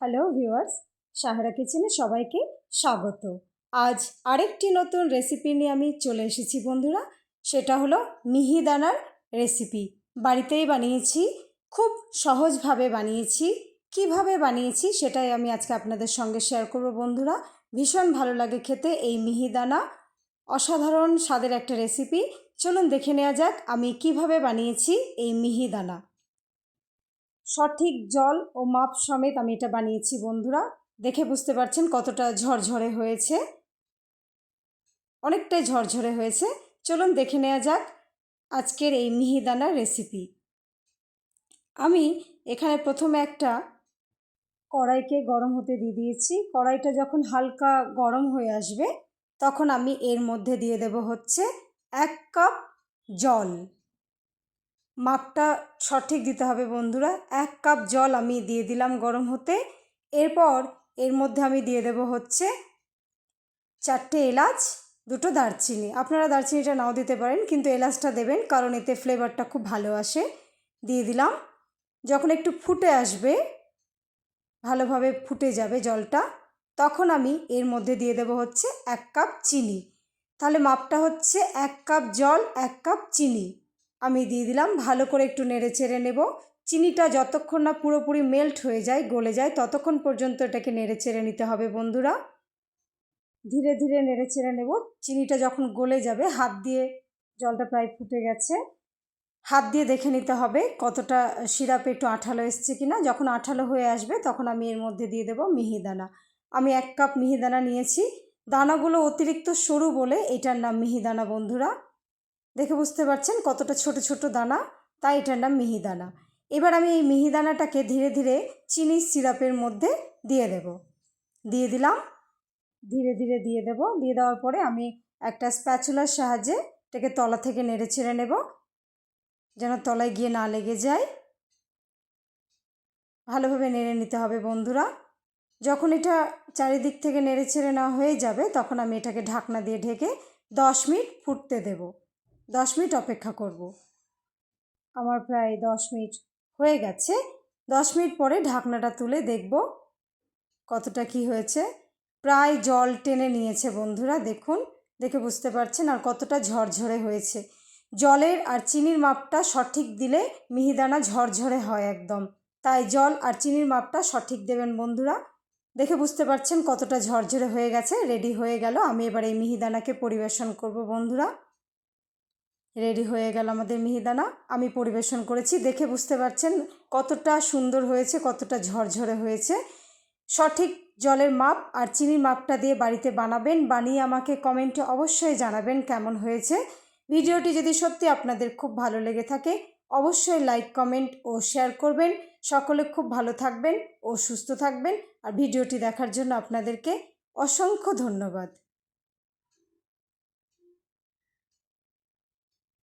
Hello viewers Sahara কিচেনে সবাইকে স্বাগত। আজ আরেকটি নতুন রেসিপি নিয়ে আমি চলে এসেছি, বন্ধুরা। সেটা হলো মিহিদানার রেসিপি বাড়িতেই বানিয়েছি, খুব সহজভাবে বানিয়েছি। কীভাবে বানিয়েছি সেটাই আমি আজকে আপনাদের সঙ্গে শেয়ার করব, বন্ধুরা। ভীষণ ভালো লাগে খেতে এই মিহিদানা অসাধারণ স্বাদের একটা রেসিপি চলুন দেখে নেওয়া যাক আমি কীভাবে বানিয়েছি এই মিহিদানা সঠিক জল ও মাপ সমেত আমি এটা বানিয়েছি, বন্ধুরা। দেখে বুঝতে পারছেন কতটা ঝরঝরে হয়েছে? অনেকটাই ঝরঝরে হয়েছে। চলুন দেখে নেওয়া যাক আজকের এই মিহিদানার রেসিপি আমি এখানে প্রথমে একটা কড়াইকে গরম হতে দিয়ে দিয়েছি। কড়াইটা যখন হালকা গরম হয়ে আসবে, তখন আমি এর মধ্যে দিয়ে দেব হচ্ছে এক কাপ জল। মাপটা সঠিক দিতে হবে বন্ধুরা। এক কাপ জল আমি দিয়ে দিলাম গরম হতে। এরপর এর মধ্যে আমি দিয়ে দেব হচ্ছে চারটে এলাচ, দুটো দারচিনি। আপনারা দারচিনিটা নাও দিতে পারেন, কিন্তু এলাচটা দেবেন, কারণ এতে ফ্লেভারটা খুব ভালো আসে। দিয়ে দিলাম। যখন একটু ফুটে আসবে, ভালোভাবে ফুটে যাবে জলটা, তখন আমি এর মধ্যে দিয়ে দেব হচ্ছে এক কাপ চিনি। তাহলে মাপটা হচ্ছে এক কাপ জল, এক কাপ চিনি। আমি দিয়ে দিলাম, ভালো করে একটু নেড়ে চেড়ে নেব। চিনিটা যতক্ষণ না পুরোপুরি মেল্ট হয়ে যায়, গলে যায়, ততক্ষণ পর্যন্ত এটাকে নেড়ে চেড়ে নিতে হবে বন্ধুরা। ধীরে ধীরে নেড়ে চেড়ে নেব। চিনিটা যখন গলে যাবে, হাত দিয়ে জলটা প্রায় ফুটে গেছে। হাত দিয়ে দেখে নিতে হবে কতটা সিরাপে একটু আঠালো এসছে কিনা। যখন আঠালো হয়ে আসবে, তখন আমি এর মধ্যে দিয়ে দেবো মিহিদানা আমি এক কাপ মিহিদানা নিয়েছি। দানাগুলো অতিরিক্ত সরু বলে এটার নাম মিহিদানা বন্ধুরা। দেখে বুঝতে পারছেন কতটা ছোট ছোট দানা, তাই এটার নাম মিহিদানা। এবার আমি এই মিহিদানাটাকে ধীরে ধীরে চিনির সিরাপের মধ্যে দিয়ে দেব। দিয়ে দিলাম। ধীরে ধীরে দিয়ে দেব। দিয়ে দেওয়ার পরে আমি একটা স্প্যাচুলার সাহায্যে এটাকে তলা থেকে নেড়ে ছেড়ে নেব, যেন তলায় গিয়ে না লেগে যায়। ভালোভাবে নেড়ে নিতে হবে বন্ধুরা। যখন এটা চারিদিক থেকে নেড়ে ছেড়ে নেওয়া হয়ে যাবে, তখন আমি এটাকে ঢাকনা দিয়ে ঢেকে দশ মিনিট ফুটতে দেবো। দশ মিনিট অপেক্ষা করব। আমার প্রায় দশ মিনিট হয়ে গেছে। দশ মিনিট পরে ঢাকনাটা তুলে দেখব কতটা কি হয়েছে। প্রায় জল টেনে নিয়েছে বন্ধুরা, দেখুন। দেখে বুঝতে পারছেন আর কতটা ঝরঝরে হয়েছে। জলের আর চিনির মাপটা সঠিক দিলে মিহিদানা ঝরঝরে হয় একদম। তাই জল আর চিনির মাপটা সঠিক দেবেন বন্ধুরা। দেখে বুঝতে পারছেন কতটা ঝরঝরে হয়ে গেছে। রেডি হয়ে গেল। আমি এবার এই মিহিদানাকে পরিবেশন করব বন্ধুরা। রেডি হয়ে গেল আমাদের মিহিদানা। আমি পরিবেশন করেছি, দেখে বুঝতে পারছেন কতটা সুন্দর হয়েছে, কতটা ঝরঝরে হয়েছে। সঠিক জলের মাপ আর চিনির মাপটা দিয়ে বাড়িতে বানাবেন, বানিয়ে আমাকে কমেন্টে অবশ্যই জানাবেন কেমন হয়েছে। ভিডিওটি যদি সত্যি আপনাদের খুব ভালো লেগে থাকে, অবশ্যই লাইক, কমেন্ট ও শেয়ার করবেন। সকলে খুব ভালো থাকবেন ও সুস্থ থাকবেন। আর ভিডিওটি দেখার জন্য আপনাদেরকে অসংখ্য ধন্যবাদ।